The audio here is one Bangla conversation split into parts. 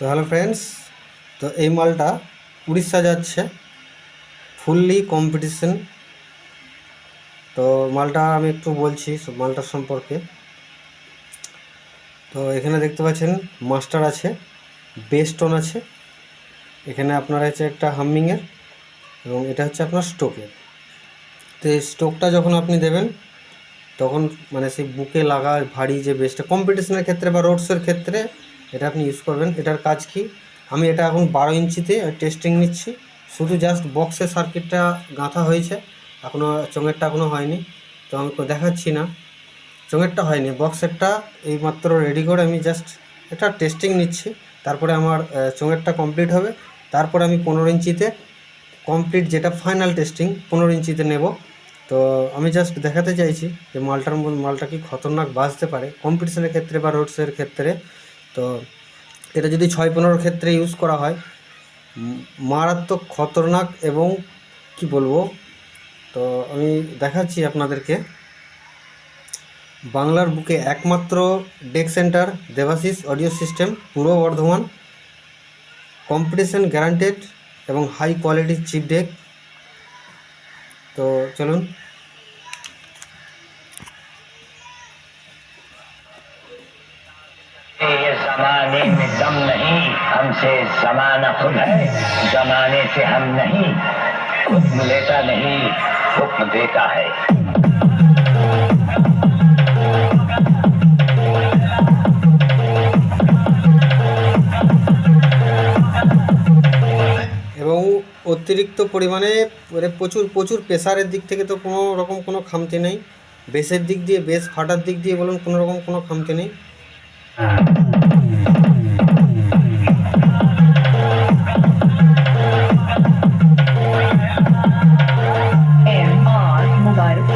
তো হ্যালো ফ্রেন্ডস, তো এই মালটা উড়িষ্যা যাচ্ছে ফুললি কম্পিটিশন তো মালটা আমি একটু বলছি মালটার সম্পর্কে। তো এখানে দেখতে পাচ্ছেন, মাস্টার আছে বেস্টন আছে। এখানে আপনার আছে একটা হাম্মিংয়ের এবং এটা হচ্ছে আপনার স্টোকের। তো এই স্টোকটা যখন আপনি দেবেন, তখন মানে সেই বুকে লাগা ভারী যে বেসটা কম্পিটিশনের ক্ষেত্রে বা রোডসের ক্ষেত্রে এটা আপনি ইউজ করবেন। এটার কাজ কি? আমি এটা এখন বারো ইঞ্চিতে টেস্টিং নিচ্ছি। শুধু জাস্ট বক্সের সার্কিটটা গাঁথা হয়েছে। এখনও চোঙেরটা এখনও হয়নি। তো আমি দেখাচ্ছি না। চোঙেরটা হয়নি। বক্সেরটা এইমাত্র রেডি করে আমি জাস্ট এটা টেস্টিং নিচ্ছি। তারপরে আমার চোঙেরটা কমপ্লিট হবে। তারপরে আমি পনেরো ইঞ্চিতে কমপ্লিট যেটা ফাইনাল টেস্টিং পনেরো ইঞ্চিতে নেব। তো আমি জাস্ট দেখাতে চাইছি যে মালটার মালটা কি খতরনাক বাজতে পারে। কম্পিটিশনের ক্ষেত্রে বা রোডসের ক্ষেত্রে তো এটা যদি ছয় পনেরোর ক্ষেত্রে ইউজ করা হয় মারাত্মক খতরনাক এবং কি বলব, তো আমি দেখাচ্ছি আপনাদেরকে। বাংলার বুকে একমাত্র deck center Debashis audio system, Purba Bardhaman. Competition guaranteed এবং হাই কোয়ালিটির চিপ ডেক। তো চলুন जमाने में दम नहीं हमसे जमाना खुद है जमाने से हम नहीं हुक्म लेता नहीं हुक्म देता है এবং অতিরিক্ত পরিমাণে মানে প্রচুর প্রচুর প্রেসারের দিক থেকে তো কোনো রকম কোনো খামতি নেই বেসের দিক দিয়ে বেস ফাটার দিক দিয়ে বলুন কোনো রকম কোনো খামতি নেই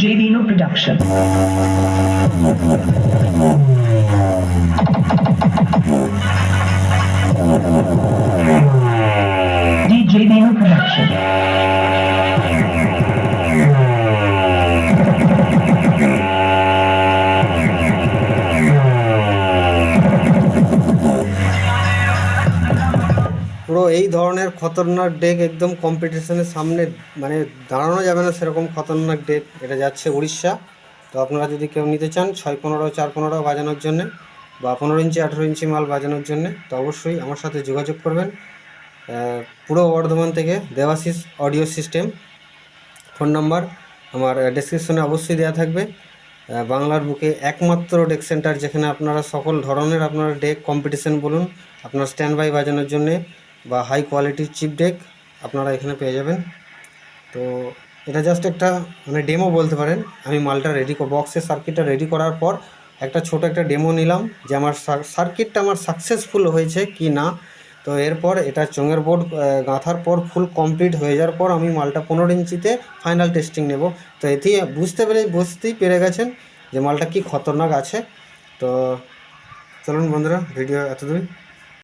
J Dino Production. পুরো এই ধরনের খতরনাক ডেক একদম কম্পিটিশনের সামনে মানে দাঁড়ানো যাবে না সেরকম খতরনাক ডেক। এটা যাচ্ছে উড়িষ্যা। তো আপনারা যদি কেউ নিতে চান ছয় পনেরো, চার পনেরো বাজানোর জন্যে বা পনেরো ইঞ্চি, আঠেরো ইঞ্চি মাল বাজানোর জন্যে, তো অবশ্যই আমার সাথে যোগাযোগ করবেন। পূর্ব বর্ধমান থেকে Debashis audio system. Phone number আমার ডেসক্রিপশনে অবশ্যই দেওয়া থাকবে। বাংলার বুকে একমাত্র ডেক সেন্টার যেখানে আপনারা সকল ধরনের আপনারা ডেক কম্পিটিশন বলুন, আপনার স্ট্যান্ড বাই বাজানোর জন্যে বা হাই কোয়ালিটির চিপ ডেক আপনারা এখানে পেয়ে যাবেন। তো এটা জাস্ট একটা মানে ডেমো বলতে পারেন। আমি মালটা রেডি বক্সের সার্কিটটা রেডি করার পর একটা ছোট একটা ডেমো নিলাম যে আমার সার্কিটটা আমার সাকসেসফুল হয়েছে কি না। তো এরপর এটা চোঙের বোর্ড গাঁথার পর ফুল কমপ্লিট হয়ে যাওয়ার পর আমি মালটা পনেরো ইঞ্চিতে ফাইনাল টেস্টিং নেব। তো এতেই বুঝতে পেরে বুঝতেই পেরে গেছেন যে মালটা কি খতরনাক আছে। তো চলুন বন্ধুরা ভিডিও এতদূরই।